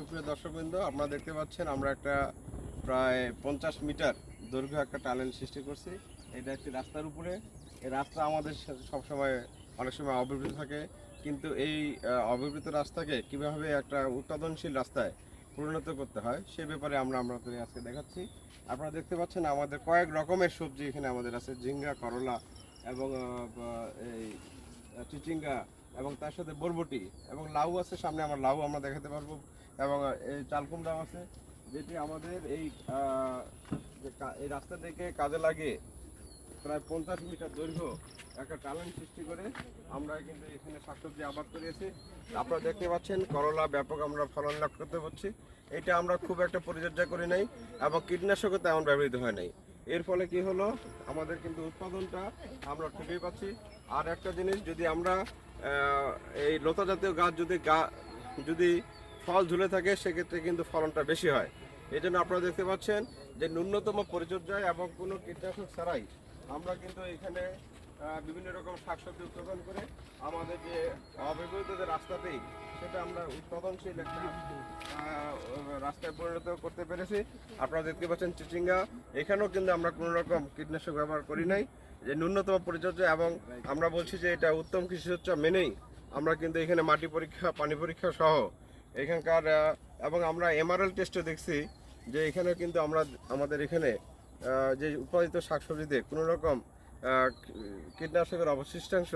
সুপ্রিয় দর্শকবৃন্দ, আপনারা দেখতে পাচ্ছেন আমরা একটা প্রায় পঞ্চাশ মিটার দৈর্ঘ্য একটা টানেল সৃষ্টি করছি। এটা একটি রাস্তার উপরে। এই রাস্তা আমাদের সবসময়, অনেক সময় অবিবৃত থাকে। কিন্তু এই অবিবৃত রাস্তাকে কীভাবে একটা উৎপাদনশীল রাস্তায় পরিণত করতে হয়, সে ব্যাপারে আমরা আপনাদের আজকে দেখাচ্ছি। আপনারা দেখতে পাচ্ছেন আমাদের কয়েক রকমের সবজি এখানে আমাদের আছে। ঝিঙ্গা, করলা এবং এই চিচিঙ্গা এবং তার সাথে বরবটি এবং লাউ আছে, সামনে আমার লাউ আমরা দেখাতে পারব। এবং এই চালকুমড়াও আছে, যেটি আমাদের এই এই রাস্তা থেকে কাজে লাগে প্রায় পঞ্চাশ মিটার দৈর্ঘ্য একটা ট্যালেন্ট সৃষ্টি করে আমরা কিন্তু এখানে শাকসবজি আবাদ করেছি। আপনারা দেখতে পাচ্ছেন, করলা ব্যাপক আমরা ফলন লাভ করতে পারছি। এটা আমরা খুব একটা পরিচর্যা করি নাই এবং কীটনাশকও তেমন ব্যবহৃত হয় নাই। এর ফলে কি হলো, আমাদের কিন্তু উৎপাদনটা আমরা ঠিকই পাচ্ছি। আর একটা জিনিস, যদি আমরা এই লতা জাতীয় গাছ যদি গা, যদি ফল ঝুলে থাকে, সেক্ষেত্রে কিন্তু ফলনটা বেশি হয়। এই জন্য আপনারা দেখতে পাচ্ছেন যে ন্যূনতম পরিচর্যায় এবং কোনো কীটনাশক ছাড়াই আমরা কিন্তু এখানে বিভিন্ন রকম শাকসবজি উৎপাদন করে আমাদের যে অব্যবহৃত যে রাস্তাতেই সেটা আমরা উৎপাদনশীল একটা রাস্তায় পরিণত করতে পেরেছি। আপনারা দেখতে পাচ্ছেন চিচিঙ্গা। এখানেও কিন্তু আমরা কোনো রকম কীটনাশক ব্যবহার করি নাই। যে ন্যূনতম পরিচর্যা এবং আমরা বলছি যে এটা উত্তম কৃষিচর্চা মেনেই আমরা কিন্তু এখানে মাটি পরীক্ষা, পানি পরীক্ষা সহ এখানকার এবং আমরা এমআরএল টেস্টে দেখছি যে এখানে কিন্তু আমরা, আমাদের এখানে যে উৎপাদিত শাকসবজিতে কোনো রকম কীটনাশকের অবশিষ্টাংশ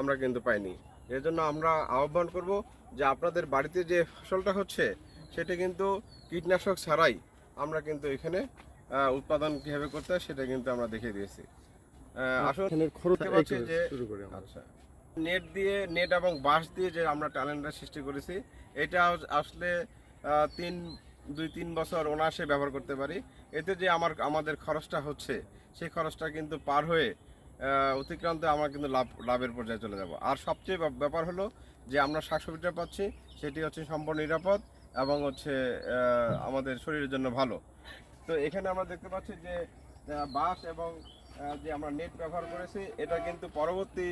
আমরা কিন্তু পাইনি। এর জন্য আমরা আহ্বান করব যে আপনাদের বাড়িতে যে ফসলটা হচ্ছে সেটা কিন্তু কীটনাশক ছাড়াই আমরা কিন্তু এখানে উৎপাদন কীভাবে করতে হয় সেটা কিন্তু আমরা দেখিয়ে দিয়েছি। আসুন দেখতে পাচ্ছি আচ্ছা নেট দিয়ে নেট এবং বাঁশ দিয়ে যে আমরা ট্যালেন্টটা সৃষ্টি করেছি এটা আসলে তিন দুই তিন বছর অনায়াসে ব্যবহার করতে পারি। এতে যে আমার আমাদের খরচটা হচ্ছে সেই খরচটা কিন্তু পার হয়ে অতিক্রান্ত আমরা কিন্তু লাভ লাভের পর্যায়ে চলে যাব। আর সবচেয়ে ব্যাপার হলো যে আমরা শাকসবজিটা পাচ্ছি সেটি হচ্ছে সম্পূর্ণ নিরাপদ এবং হচ্ছে আমাদের শরীরের জন্য ভালো। তো এখানে আমরা দেখতে পাচ্ছি যে বাঁশ এবং যে আমরা নেট ব্যবহার করেছি, এটা কিন্তু পরবর্তী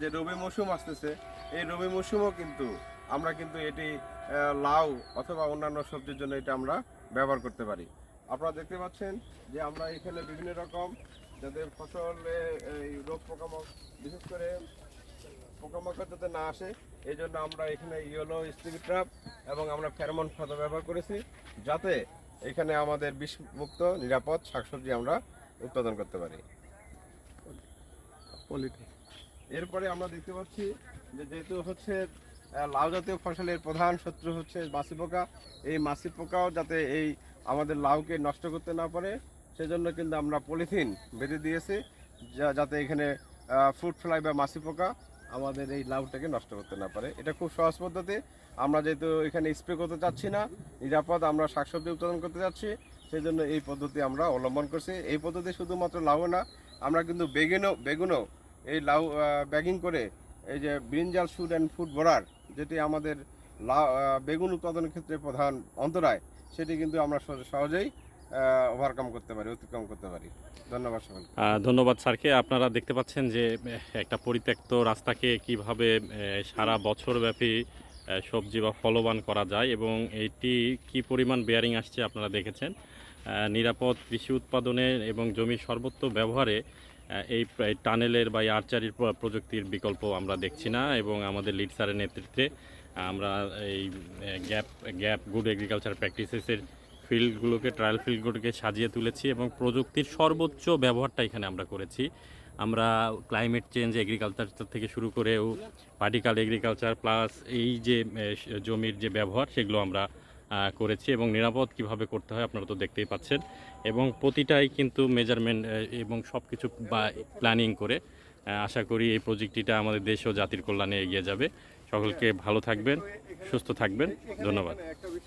যে রবি মৌসুম আসতেছে, এই রবি মৌসুমও কিন্তু আমরা কিন্তু এটি লাউ অথবা অন্যান্য সবজির জন্য এটা আমরা ব্যবহার করতে পারি। আপনারা দেখতে পাচ্ছেন যে আমরা এখানে বিভিন্ন রকম যাতে ফসলে, এই রোগ পোকামাক বিশেষ করে পোকামাকড় যাতে না আসে, এই জন্য আমরা এখানে ইয়েলো স্টিক ট্রাপ এবং আমরা ফেরোমন খাদ্য ব্যবহার করেছি, যাতে এখানে আমাদের বিষমুক্ত, নিরাপদ শাকসবজি আমরা উৎপাদন করতে পারি। এরপরে আমরা দেখতে পাচ্ছি যে যেহেতু হচ্ছে লাউ জাতীয় ফসলের প্রধান শত্রু হচ্ছে মাসি পোকা। এই মাছি পোকাও যাতে এই আমাদের লাউকে নষ্ট করতে না পারে সেজন্য কিন্তু আমরা পলিথিন বেঁধে দিয়েছি যা- যাতে এখানে ফ্রুট ফ্লাই বা মাছি পোকা আমাদের এই লাউটাকে নষ্ট করতে না পারে। এটা খুব সহজ পদ্ধতি। আমরা যেহেতু এখানে স্প্রে করতে চাচ্ছি না নিরাপদ আমরা শাকসবজি উৎপাদন করতে চাচ্ছি সেই জন্য এই পদ্ধতি আমরা অবলম্বন করছি। এই পদ্ধতি শুধুমাত্র লাউ না আমরা কিন্তু বেগুনও বেগুনও এই লাউ ব্যাগিং করে এই যে brinjal shoot and fruit borer যেটি আমাদের আহ, বেগুন উৎপাদনের ক্ষেত্রে প্রধান অন্তরায় সেটি কিন্তু আমরা সহ- সহজেই ওভারকাম করতে পারি, অতিক্রম করতে পারি। ধন্যবাদ সকলকে। ধন্যবাদ স্যারকে। আপনারা দেখতে পাচ্ছেন যে একটা পরিত্যক্ত রাস্তাকে কীভাবে সারা বছর ব্যাপী সবজি বা ফলবান করা যায় এবং এটি কি পরিমাণ বেয়ারিং আসছে আপনারা দেখেছেন। নিরাপদ কৃষি উৎপাদনে এবং জমির সর্বত্র ব্যবহারে এই টানেলের বা আর্চারির প্রযুক্তির বিকল্প আমরা দেখছি না এবং আমাদের লিড স্যারের নেতৃত্বে আমরা এই গ্যাপ গ্যাপ গুড এগ্রিকালচার প্র্যাকটিসেসের ফিল্ডগুলোকে ট্রায়াল ফিল্ডগুলোকে সাজিয়ে তুলেছি এবং প্রযুক্তির সর্বোচ্চ ব্যবহারটা এখানে আমরা করেছি। আমরা ক্লাইমেট চেঞ্জ এগ্রিকালচার থেকে শুরু করেও পার্টিকাল এগ্রিকালচার প্লাস এই যে জমির যে ব্যবহার, সেগুলো আমরা করেছি এবং নিরাপদ কীভাবে করতে হয় আপনারা তো দেখতেই পাচ্ছেন। এবং প্রতিটাই কিন্তু মেজারমেন্ট এবং সব কিছু বা প্ল্যানিং করে আশা করি এই প্রযুক্তিটা আমাদের দেশ ও জাতির কল্যাণে এগিয়ে যাবে। সকলকে ভালো থাকবেন, সুস্থ থাকবেন। ধন্যবাদ।